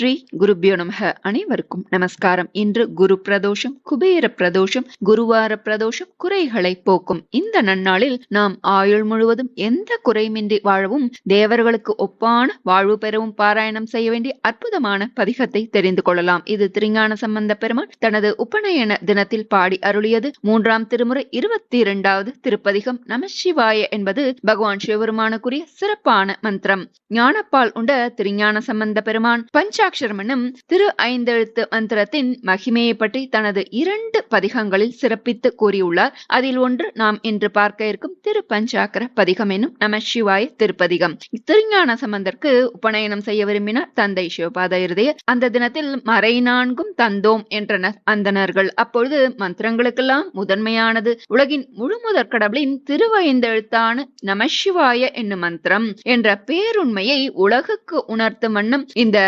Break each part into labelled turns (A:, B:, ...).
A: ஸ்ரீ குருபியோ நமக. அனைவருக்கும் நமஸ்காரம். இன்று குரு பிரதோஷம் குபேர பிரதோஷம் குருவார பிரதோஷம் குறைகளை போக்கும். இந்த நன்னாளில் நாம் ஆயுள் முழுவதும் எந்த குறைமின்றி வாழவும் தேவர்களுக்கு ஒப்பான வாழ்வு பெறவும் பாராயணம் செய்ய வேண்டிய அற்புதமான பதிகத்தை தெரிந்து கொள்ளலாம். இது திருஞான சம்பந்த பெருமான் தனது உபநயன தினத்தில் பாடி அருளியது மூன்றாம் திருமுறை இருபத்தி இரண்டாவது திருப்பதிகம் நமசிவாய என்பது பகவான் சிவபெருமானுக்குரிய சிறப்பான மந்திரம். ஞானப்பால் உண்ட திருஞான சம்பந்த பெருமான் பஞ்சா என்னும் திரு ஐந்தெழுத்து மந்திரத்தின் மகிமையை பற்றி தனது இரண்டு பதிகங்களில் சிறப்பித்து கூறியுள்ளார். அதில் ஒன்று நாம் இன்று பார்க்க இருக்கும் திரு பஞ்சாக்கர பதிகம் என்னும் நம சிவாய திருப்பதிகம். திருஞான சம்பந்தருக்கு உபநயனம் செய்ய விரும்பினார் தந்தை சிவபாத இருதய. அந்த தினத்தில் மறை நான்கும் தந்தோம் என்றனர் அந்தனர்கள் அப்பொழுது மந்திரங்களுக்கெல்லாம் முதன்மையானது. உலகின் முழு முதற் கடவுளின் திருவைந்தெழுத்தான நமசிவாய என்னும் மந்திரம் என்ற பேருண்மையை உலகுக்கு உணர்த்தும் வண்ணம் இந்த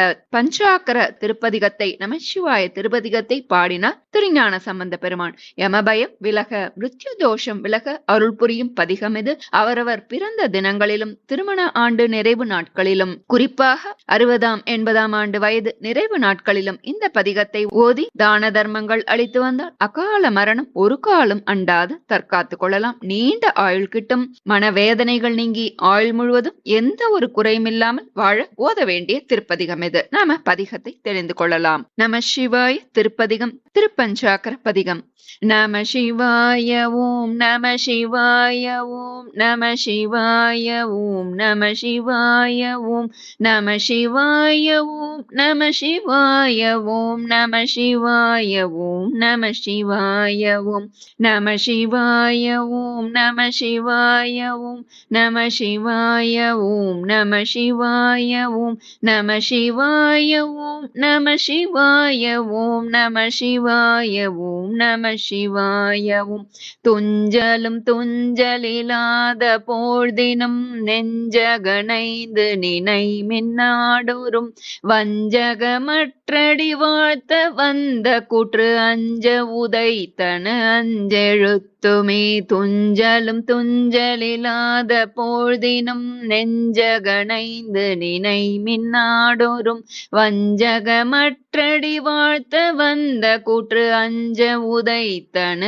A: பஞ்சாக்கர திருப்பதிகத்தை நமசிவாய திருப்பதிகத்தை பாடினார். திருஞான சம்பந்த பெருமான். யமபயம் விலக மிருத்யு தோஷம் விலக அருள் புரியும் பதிகம் இது. அவரவர் பிறந்த தினங்களிலும் திருமண ஆண்டு நிறைவு நாட்களிலும் குறிப்பாக அறுபதாம் எண்பதாம் ஆண்டு வயது நிறைவு நாட்களிலும் இந்த பதிகத்தை ஓதி தான தர்மங்கள் அளித்து வந்தால் அகால மரணம் ஒரு காலம் அண்டாது தற்காத்து கொள்ளலாம். நீண்ட ஆயுள் கிட்டும் மனவேதனைகள் நீங்கி ஆயுள் முழுவதும் எந்த ஒரு குறையுமில்லாமல் வாழ ஓத வேண்டிய திருப்பதிகம் இது. நாம பதிகத்தை தெரிந்து கொள்ளலாம். நம சிவாய் திருப்பதிகம். திருப்பஞ்சாக்கர பதிகம் நம சிவாய ஓம் நம சிவாய ஓம் நம சிவாய ஓம் நம சிவாய ஓம் நம சிவாய ஓம் நம சிவாய ஓம் நம சிவாய ஓம் நம சிவாய ஓம் நம சிவாய ஓம் நம சிவாய ஓம் நம சிவாய ஓம் நம சிவாய ஓம் நம சிவாய ஓம் நம சிவாய ஓம் நம சிவாய சிவாய ஓம் நம சிவாயவும். துஞ்சலும் துஞ்சலில்லாத போழ்தினும் நெஞ்சகனைந்து நினை மின்னாடோறும் வஞ்சகமற்றடி வாழ்த்த வந்த கூற்று அஞ்ச உதைத்தன அஞ்செழுத்து அஞ்செழுத்துமே துஞ்சலும் துஞ்சலில்லாத போழ்தினும் நெஞ்சகணைந்து நினை மின்னாடோறும் வஞ்சகமற்றடி வாழ்த்த வந்த கூற்று அஞ்ச உதைத்தன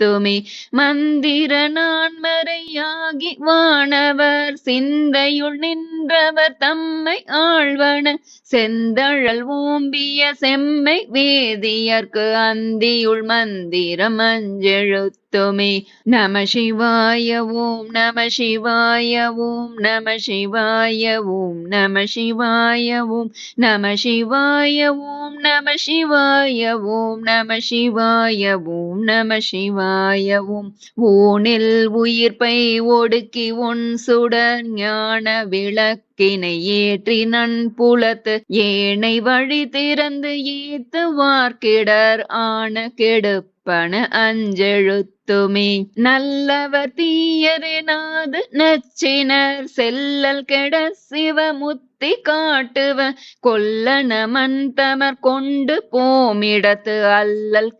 A: அஞ்செழுத்துமே மந்திர நான்மறையாகி வானவர் சிந்தையுள் நின்றவர் தம்மை ஆழ்வன. செந்தழல் ஓம்பிய செம்மை வேதியர்க்கு அந்தியுள் மந்திரம் அஞ்செழுத்துமே நம சிவாய ஓம் நம சிவாய ஓம் நம சிவாய ஓம் நம சிவாய ஓம் நம சிவாய ஓம் நம சிவாய ஓம் நம சிவாய ஓம் நம சிவாய ஓம். ஓனில் உயிர்ப்பை ஒடுக்கி உன் சுடர் ஞான விளக்கினை ஏற்றி நன் புலத்து ஏனை வழி திறந்து ஏத்து வார்க்கிடர் ஆன கெடுப்பு கெடுப்பன அஞ்செழுத்துமே. நல்லவர் தீயரினாது நச்சினர். செல்லல் கெட சிவமுத்தி காட்டுவ. கொல்லன மண் தமர் கொண்டு போமிடத்து அல்லல்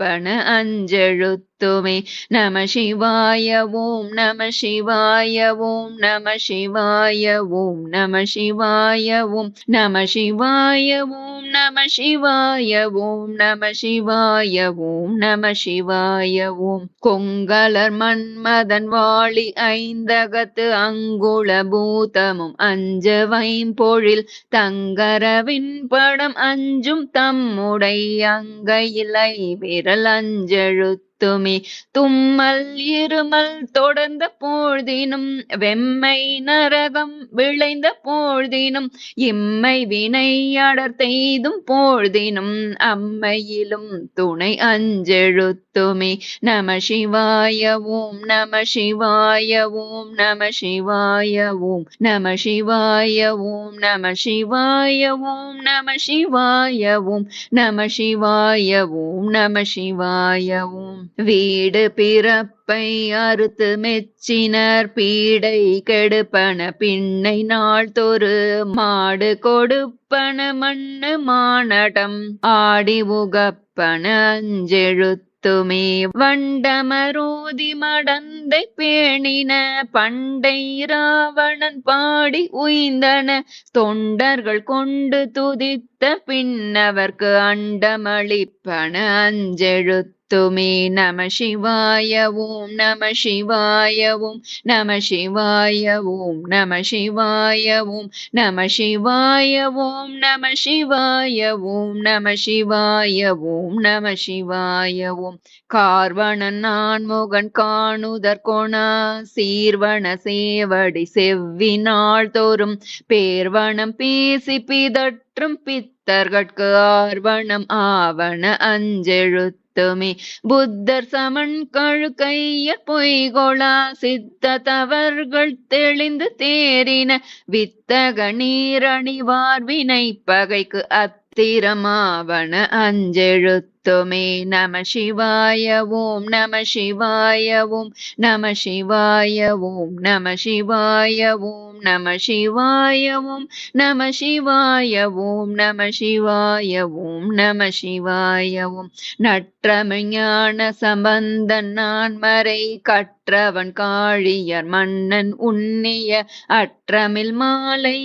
A: கெடுப்பன அஞ்செழுத்துமே. நம சிவாய ஓம் நம சிவாய ஓம் நம சிவாய ஓம் நம சிவாய ஓம் நம சிவாய ஓம் நம சிவாய ஓம் நம சிவாய ஓம் நம சிவாய ஓம். கொங்கலர் மன்மதன் வாளி ஐந்தகத்து அங்குள பூதமும் அஞ்ச வைம்பொழில் தங்கரவின் படம் அஞ்சும் தம்முடை அங்கையிலை விரல் நிழலஞ்செழுத் துமி தும்மல் இருமல் தொடர்ந்த போழ்தினும் வெம்மை நரகம் விளைந்த போழ்தினும் இம்மை வினை அடர்த்தெய்தும் போழ்தினும் அம்மையிலும் துணை அஞ்செழுத்துமே. நம சிவாய ஓம் நம சிவாய ஓம் நம சிவாய ஓம் நம சிவாய ஓம் நம சிவாய ஓம் நம சிவாய ஓம் நம சிவாய ஓம் நம சிவாய ஓம். வீடு பிறப்பை அறுத்து மெச்சினர். பீடை கெடுப்பன பின்னை நாள் நாள்தொரு மாடு கொடுப்பன மண்ணு மானடம். ஆடி உகப்பன அஞ்செழுத்து அஞ்செழுத்துமே. வண்டமரோதி மடந்தை பேணின. பண்டை ராவணன் பாடி உய்ந்தன. தொண்டர்கள் கொண்டு துதித்த பின்னவர்க்கு அண்டமளிப்பன அஞ்செழுத்து తుమే నమ శివాయ ఓం నమ శివాయ ఓం నమ శివాయ ఓం నమ శివాయ ఓం నమ శివాయ ఓం నమ శివాయ ఓం నమ శివాయ ஓம் நம சிவாய ஓம் கார்வணன் நான்முகன் காணுதற்கோணா சீர்வன சேவடி செவ்வினாள் தோறும் பேர்வனம் பேசி பிதற்றும் பித்தர்கட்கு ஆர்வணம் ஆவண அஞ்செழுத்து துமே புத்தர் சமன் கழுக்கையர் பொய்கொளா சித்த தவர்கள் தெளிந்து தேறின வித்தக நீரணிவார் வினை பகைக்கு அத்திரமாவன அஞ்செழுத்து. తుమే నమ శివాయ ఓం నమ శివాయ ఓం నమ శివాయ ఓం నమ శివాయ ఓం నమ శివాయ ఓం నమ శివాయ ఓం నమ శివాయ ஓம் நம சிவாய ஓம் நற்றமிஞான சம்பந்தன் நான்மறை கற்றவன் காழியர் மன்னன் உன்னிய அற்றமில் மாலை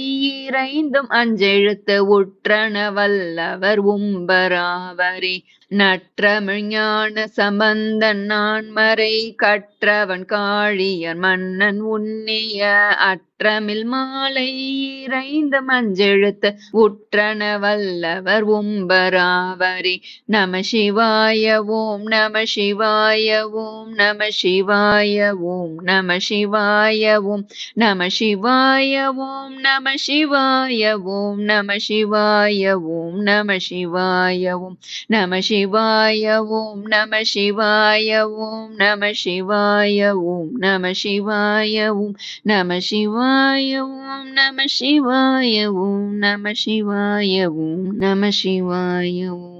A: இறைந்தும் அஞ்செழுத்து உற்றன வல்லவர் உம்பராவரே. நற்றமிழ்ஞான சம்பந்தன் நான் மறை கற்றவன் காழியர் மன்னன் உன்னிய அற்ற அற்றமில் மாலை இறைந்த மஞ்செழுத்த உற்றன வல்லவர் உம்பராவரி நம சிவாய ஓம் நம சிவாய ஓம் நம சிவாய ஓம் நம சிவாய ஓம் நம சிவாய ஓம் நம சிவாய ஓம் நம சிவாய ஓம் நம சிவாய ஓம் நம சிவாய ஓம் நம சிவாய ஓம் நம சிவாய ஓம் நம சிவாய ஓம் நம சிவாய சிவாய ஓம் நம சிவாய ஓம் நம சிவாய ஓம் நம சிவாய ஓம்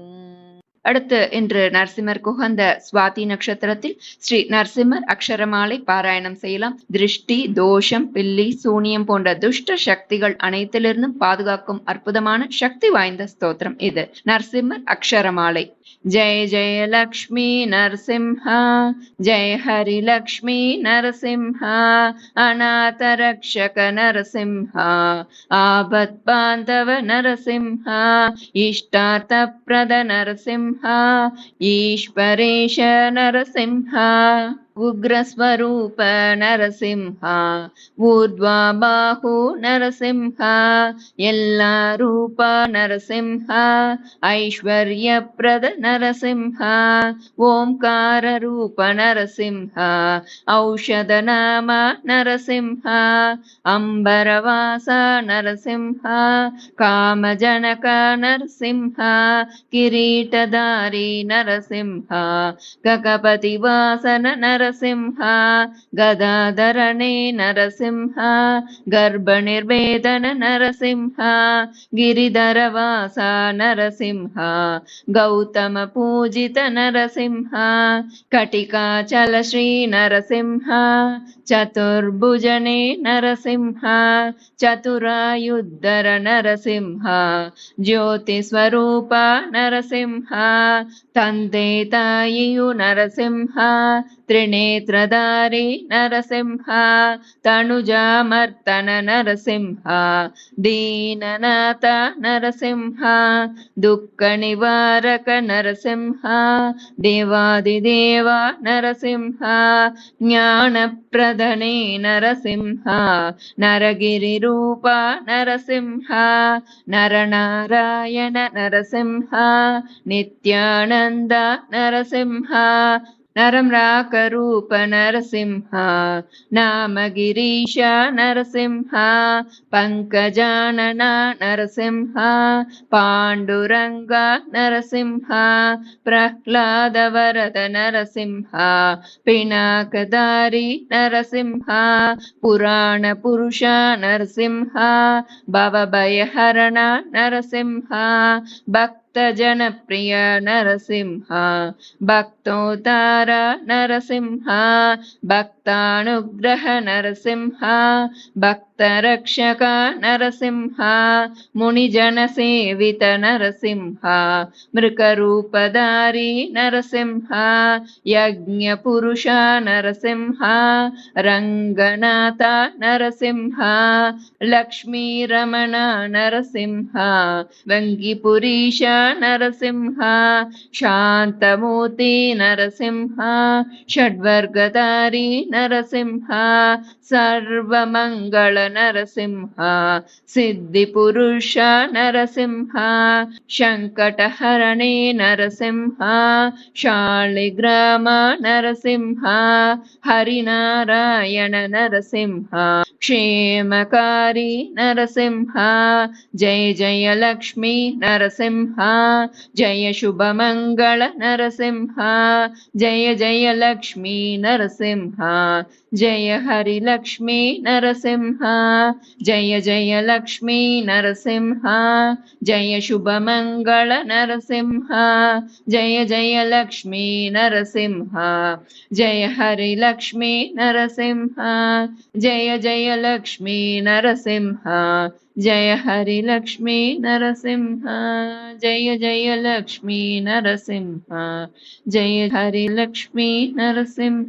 A: அடுத்து இன்று நரசிம்மர் குகந்த சுவாதி நட்சத்திரத்தில் ஸ்ரீ நரசிம்மர் அக்ஷரமாலை பாராயணம் செய்யலாம். திருஷ்டி தோஷம் பில்லி சூனியம் போன்ற துஷ்ட சக்திகள் அனைத்திலிருந்தும் பாதுகாக்கும் அற்புதமான சக்தி வாய்ந்த ஸ்தோத்திரம் இது. நரசிம்மர் அக்ஷரமாலை. जय जय लक्ष्मी नरसिंह जय हरिलक्ष्मी नरसिंहा अनाथरक्षक नरसिंहा आपत्पान्धव नरसिंह इष्टार्थप्रद नरसिंह ईश्वरेश नरसिंह। उग्रस्वरूप नरसिंहा ऊर्ध्वा बाहु नरसिंहा यल्ला रूप नरसिंहा ऐश्वर्यप्रद नरसिंहा ओङ्काररूप नरसिंहा औषधनाम नरसिंहा अम्बरवास नरसिंहा कामजनक नरसिंहा किरीटधारी नरसिंहा गगपतिवासन नर नरसिंह गदाधरणे नरसिंह, गर्भनिर्वेदन नरसिंह, गिरिधरवास नरसिंह गौतमपूजित नरसिंह, कटिकाचल श्री नरसिंह, चतुर्भुजने नरसिंह, चतुरायुद्धर नरसिंह, ज्योतिस्वरूप नरसिंह तन्ते तायियु नरसिंह త్రినేత్రధారి నరసింహ తనుజామర్తన నరసింహ దీననాథ నరసింహ దుఃఖ నివారక నరసింహ దేవాదిదేవ నరసింహ జ్ఞానప్రదనే నరసింహ నరగిరి రూప నరసింహ నరనారాయణ నరసింహ నిత్యానంద నరసింహ राकरूप नरसिंह नामगिरीश नरसिंह पङ्कजानन नरसिंह पाण्डुरङ्ग नरसिंह प्रह्लादवरद नरसिंह पिनाकधारी नरसिंह पुराणपुरुष नरसिंह भवभयहरण नरसिंह भक् भक्तजनप्रिय नरसिंह भक्तोतार नरसिंह भक् भक्तानुग्रह नरसिंहा, भक्तरक्षका नरसिंहा, मुनिजनसेवित नरसिंह, मृकरूपधारी नरसिंहा, यज्ञपुरुषा नरसिंहा, रङ्गनाथा नरसिंहा, लक्ष्मीरमण नरसिंह, वङ्गिपुरीश नरसिंह शांतमूर्ति नरसिंह, षड्वर्गधारी नरसिंह, सर्वमङ्गलनरसिंह, सिद्धिपुरुष नरसिंह, शङ्कटहरणे नरसिंह, शालिग्राम नरसिंह, हरिनारायण नरसिंह, क्षेमकारी नरसिंह, जय जय लक्ष्मी नरसिंह, जय शुभमङ्गल नरसिंह, जय जय लक्ष्मी नरसिंह। जय हरि लक्ष्मी नरसिंह। जय जय लक्ष्मी नरसिंह। जय शुभ मंगल नरसिंह। जय जय लक्ष्मी नरसिंह। जय हरि लक्ष्मी नरसिंह। जय जय लक्ष्मी नरसिंह। जय हरि लक्ष्मी नरसिंह जय जय लक्ष्मी नरसिंह जय हरि लक्ष्मी नरसिंह।